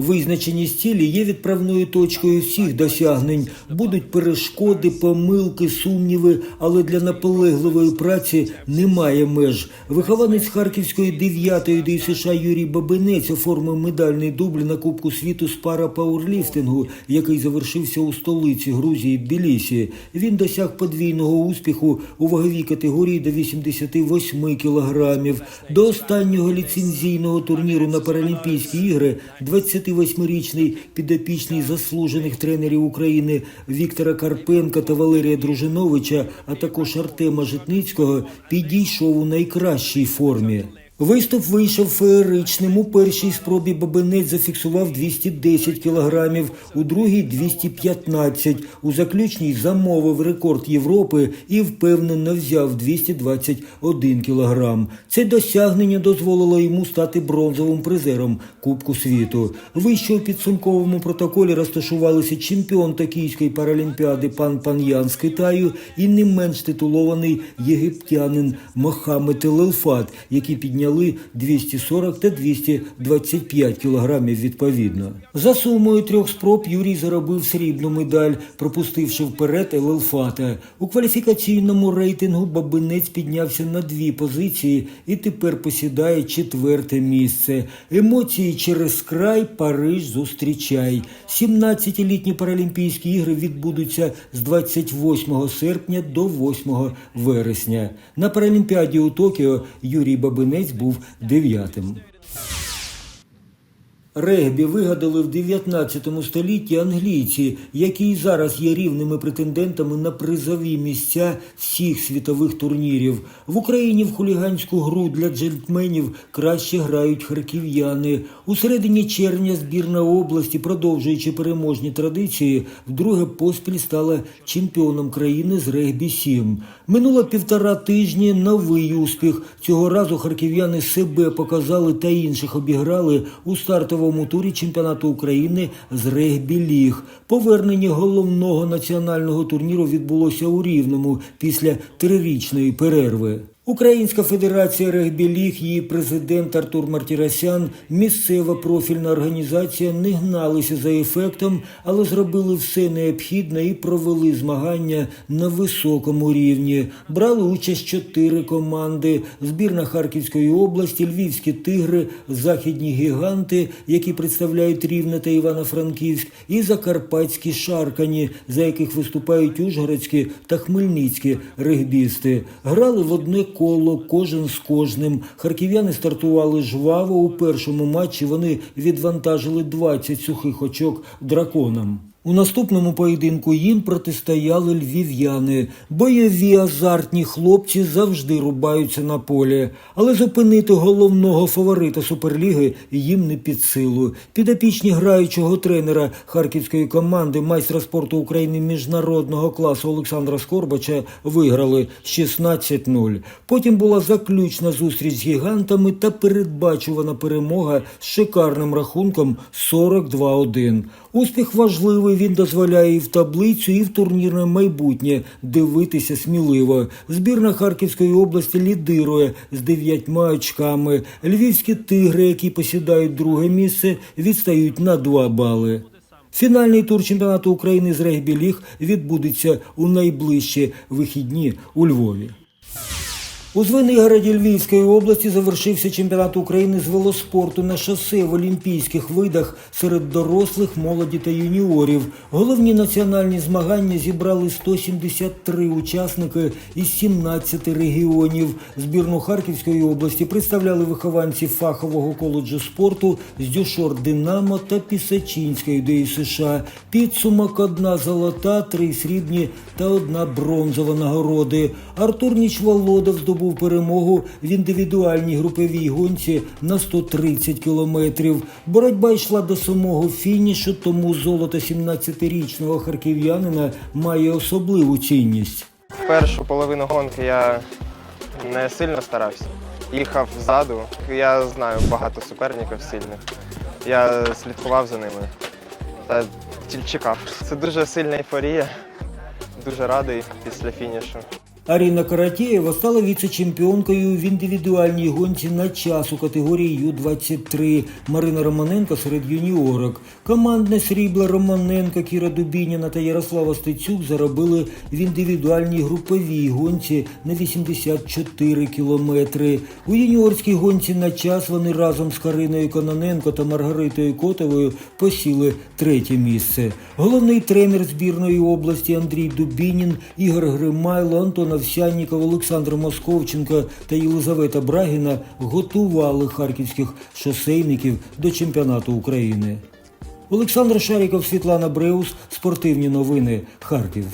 Визначеність цілі є відправною точкою всіх досягнень. Будуть перешкоди, помилки, сумніви, але для наполегливої праці немає меж. Вихованець Харківської 9-ї ДЮСШ Юрій Бабинець оформив медальний дубль на Кубку світу з парапауерліфтингу, який завершився у столиці Грузії Тбілісі. Він досяг подвійного успіху у ваговій категорії до 88 кілограмів. До останнього ліцензійного турніру на Паралімпійські ігри 28-річний підопічний заслужених тренерів України Віктора Карпенка та Валерія Дружиновича, а також Артема Житницького, підійшов у найкращій формі. Виступ вийшов феєричним. У першій спробі Бабинець зафіксував 210 кілограмів, у другій 215. У заключній замовив рекорд Європи і впевнено взяв 221 кілограм. Це досягнення дозволило йому стати бронзовим призером Кубку світу. Вище у підсумковому протоколі розташувалися чемпіон Токійської паралімпіади пан Пан'ян з Китаю і не менш титулований єгиптянин Мохамед Елелфат, які підняли 240 та 225 кілограмів відповідно. За сумою трьох спроб Юрій заробив срібну медаль, пропустивши вперед Елелфата. У кваліфікаційному рейтингу Бабинець піднявся на дві позиції і тепер посідає четверте місце. Емоції через край Париж зустрічай. 17-літні Паралімпійські ігри відбудуться з 28 серпня до 8 вересня. На Паралімпіаді у Токіо Юрій Бабинець був дев'ятим. Регбі вигадали в 19 столітті англійці, які й зараз є рівними претендентами на призові місця всіх світових турнірів. В Україні в хуліганську гру для джентльменів краще грають харків'яни. У середині червня збірна області, продовжуючи переможні традиції, вдруге поспіль стала чемпіоном країни з регбі 7 Минуло півтора тижні новий успіх. Цього разу харків'яни себе показали та інших обіграли у стартовому турі чемпіонату України з регбі-ліг. Повернення головного національного турніру відбулося у Рівному після трирічної перерви. Українська федерація регбі-ліг, її президент Артур Мартіросян, місцева профільна організація не гналися за ефектом, але зробили все необхідне і провели змагання на високому рівні. Брали участь чотири команди: збірна Харківської області, Львівські тигри, західні гіганти, які представляють Рівне та Івано-Франківськ, і закарпатські шаркані, за яких виступають ужгородські та хмельницькі регбісти. Грали в одне коло, кожен з кожним. Харків'яни стартували жваво. У першому матчі вони відвантажили 20 сухих очок драконам. У наступному поєдинку їм протистояли львів'яни. Бойові азартні хлопці завжди рубаються на полі, але зупинити головного фаворита суперліги їм не під силу. Підопічні граючого тренера харківської команди, майстра спорту України міжнародного класу Олександра Скорбача виграли 16-0. Потім була заключна зустріч з гігантами та передбачувана перемога з шикарним рахунком 42-1. Успіх важливий він дозволяє і в таблицю, і в турнірне майбутнє дивитися сміливо. Збірна Харківської області лідирує з дев'ятьма очками. Львівські тигри, які посідають друге місце, відстають на два бали. Фінальний тур чемпіонату України з регбі-ліг відбудеться у найближчі вихідні у Львові. У Звенигороді Львівської області завершився чемпіонат України з велоспорту на шосе в олімпійських видах серед дорослих, молоді та юніорів. Головні національні змагання зібрали 173 учасники із 17 регіонів. Збірну Харківської області представляли вихованці фахового коледжу спорту з Дюшор Динамо та Пісачинської ДЮСШ. Підсумок одна золота, три срібні та одна бронзова нагороди. Артур Нічволодов здобув перемогу в індивідуальній груповій гонці на 130 кілометрів. Боротьба йшла до самого фінішу, тому золото 17-річного харків'янина має особливу цінність. Першу половину гонки я не сильно старався. Їхав ззаду. Я знаю багато суперників сильних. Я слідкував за ними та тільки чекав. Це дуже сильна ейфорія. Дуже радий після фінішу. Аріна Каратєєва стала віце-чемпіонкою в індивідуальній гонці на час у категорії Ю-23. Марина Романенко серед юніорок. Командне срібло Романенко, Кіра Дубініна та Ярослава Стецюк заробили в індивідуальній груповій гонці на 84 кілометри. У юніорській гонці на час вони разом з Кариною Кононенко та Маргаритою Котовою посіли третє місце. Головний тренер збірної області Андрій Дубінін, Ігор Гримайло, Антон Овсянніков, Олександр Московченко та Єлизавета Брагіна готували харківських шосейників до чемпіонату України. Олександр Шаріков, Світлана Бреус, спортивні новини, Харків.